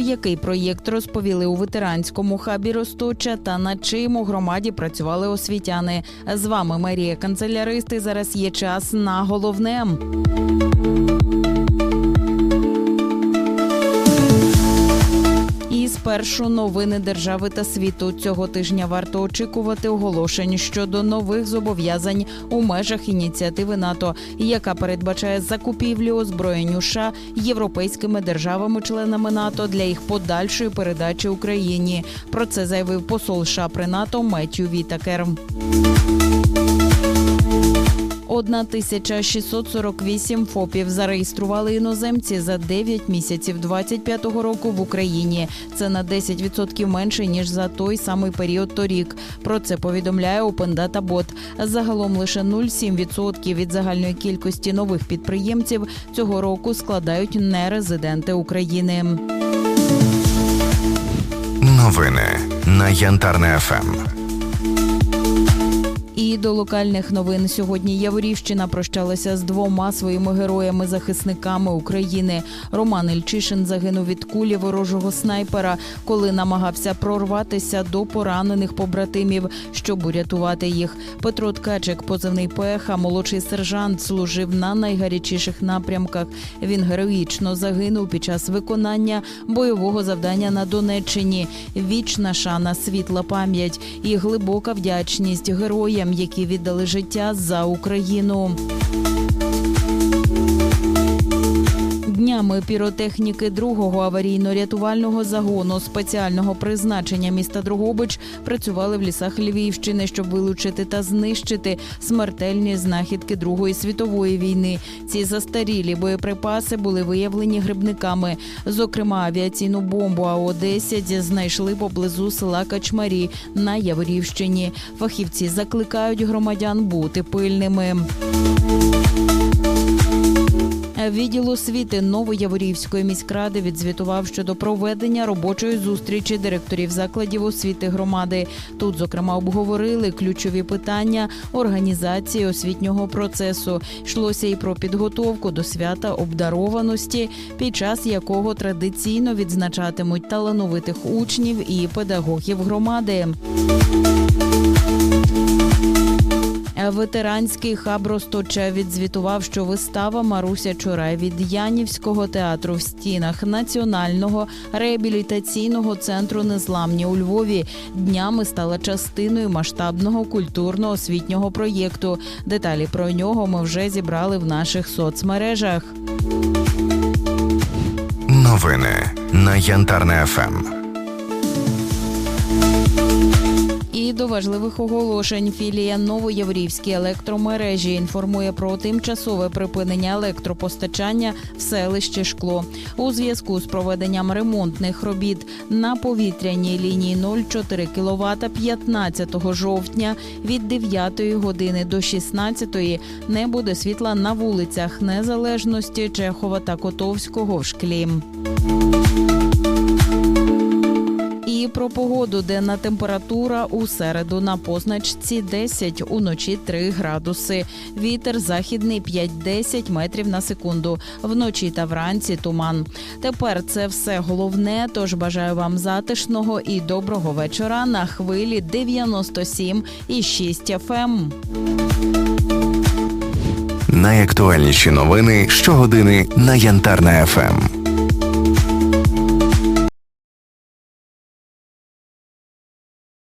який проєкт розповіли у ветеранському хабі Росточа та над чим у громаді працювали освітяни. З вами Марія Канцеляристи. Зараз є час на головне. Спершу новини держави та світу цього тижня варто очікувати оголошень щодо нових зобов'язань у межах ініціативи НАТО, яка передбачає закупівлю озброєнь США європейськими державами-членами НАТО для їх подальшої передачі Україні. Про це заявив посол США при НАТО Меттю Вітакер. 1648 ФОПів зареєстрували іноземці за 9 місяців 25-го року в Україні. Це на 10% менше ніж за той самий період торік. Про це повідомляє Data Bot. Загалом лише 0,7% від загальної кількості нових підприємців цього року складають нерезиденти України. Новини на Янтарне. ФМ. І до локальних новин сьогодні Яворівщина прощалася з двома своїми героями-захисниками України. Роман Ільчишин загинув від кулі ворожого снайпера, коли намагався прорватися до поранених побратимів, щоб урятувати їх. Петро Ткачик, позивний Пеха, молодший сержант, служив на найгарячіших напрямках. Він героїчно загинув під час виконання бойового завдання на Донеччині. Вічна шана, світла пам'ять і глибока вдячність героям, які віддали життя за Україну. Днями піротехніки другого аварійно-рятувального загону спеціального призначення міста Другобич працювали в лісах Львівщини, щоб вилучити та знищити смертельні знахідки Другої світової війни. Ці застарілі боєприпаси були виявлені грибниками. Зокрема, авіаційну бомбу АО-10 знайшли поблизу села Качмарі на Яворівщині. Фахівці закликають громадян бути пильними. Відділ освіти Новояворівської міськради відзвітував щодо проведення робочої зустрічі директорів закладів освіти громади. Тут, зокрема, обговорили ключові питання організації освітнього процесу. Йшлося і про підготовку до свята обдарованості, під час якого традиційно відзначатимуть талановитих учнів і педагогів громади. Ветеранський хаб Росточа відзвітував, що вистава Маруся Чурай від Янівського театру в стінах Національного реабілітаційного центру Незламні у Львові днями стала частиною масштабного культурно-освітнього проєкту. Деталі про нього ми вже зібрали в наших соцмережах. Новини на Янтарне. ФМ. До важливих оголошень філія Новоєврівські електромережі інформує про тимчасове припинення електропостачання в селище Шкло у зв'язку з проведенням ремонтних робіт на повітряній лінії 0,4 кВт 15 жовтня від 9 години до 16 не буде світла на вулицях Незалежності Чехова та Котовського в Шклі. Про погоду, денна температура у середу на позначці 10, уночі 3 градуси. Вітер західний 5-10 метрів на секунду. Вночі та вранці туман. Тепер це все головне. Тож бажаю вам затишного і доброго вечора на хвилі 97 і 6 FM. Найактуальніші новини щогодини на Янтарне ФМ.